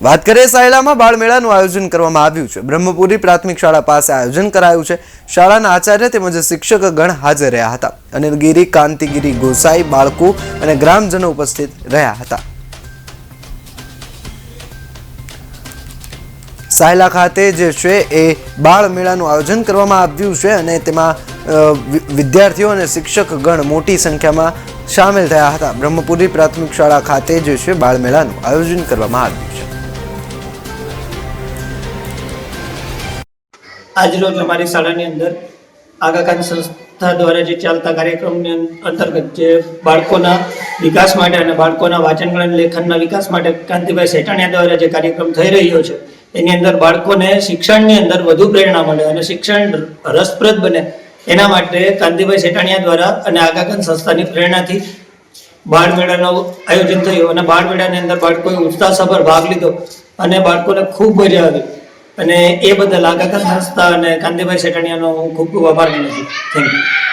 વાત કરીએ સાયલામાં, બાળમેળાનું આયોજન કરવામાં આવ્યું છે. બ્રહ્મપુરી પ્રાથમિક શાળા પાસે આયોજન કરાયું છે. શાળાના આચાર્ય તેમજ શિક્ષક ગણ હાજર રહ્યા હતા અનિલગીરી કાંતિગીરી ગોસાઈ બાળકો અને ગ્રામજનો ઉપસ્થિત રહ્યા હતા. સાયલા ખાતે જે છે એ બાળ મેળાનું આયોજન કરવામાં આવ્યું છે અને તેમાં વિદ્યાર્થીઓ અને શિક્ષક ગણ મોટી સંખ્યામાં સામેલ થયા હતા. બ્રહ્મપુરી પ્રાથમિક શાળા ખાતે જે છે બાળ મેળાનું આયોજન કરવામાં આવ્યું. આજરોજ અમારી શાળાની અંદર આગાખાન સંસ્થા દ્વારા જે ચાલતા કાર્યક્રમની અંતર્ગત જે બાળકોના વિકાસ માટે અને બાળકોના વાંચન ગણન લેખનના વિકાસ માટે કાંતિભાઈ સેટાણિયા દ્વારા જે કાર્યક્રમ થઈ રહ્યો છે, એની અંદર બાળકોને શિક્ષણની અંદર વધુ પ્રેરણા મળે અને શિક્ષણ રસપ્રદ બને. એના માટે કાંતિભાઈ સેટાણિયા દ્વારા અને આગાખાન સંસ્થાની પ્રેરણાથી બાળ મેળાનું આયોજન થયું અને બાળ મેળાની અંદર બાળકોએ ઉત્સાહસભર ભાગ લીધો અને બાળકોને ખૂબ મજા આવી. અને એ બદલ આગાખાન સંસ્થા અને કાંતિભાઈ સેટાણીયાનો હું ખૂબ ખૂબ આભાર માનું છું. Thank you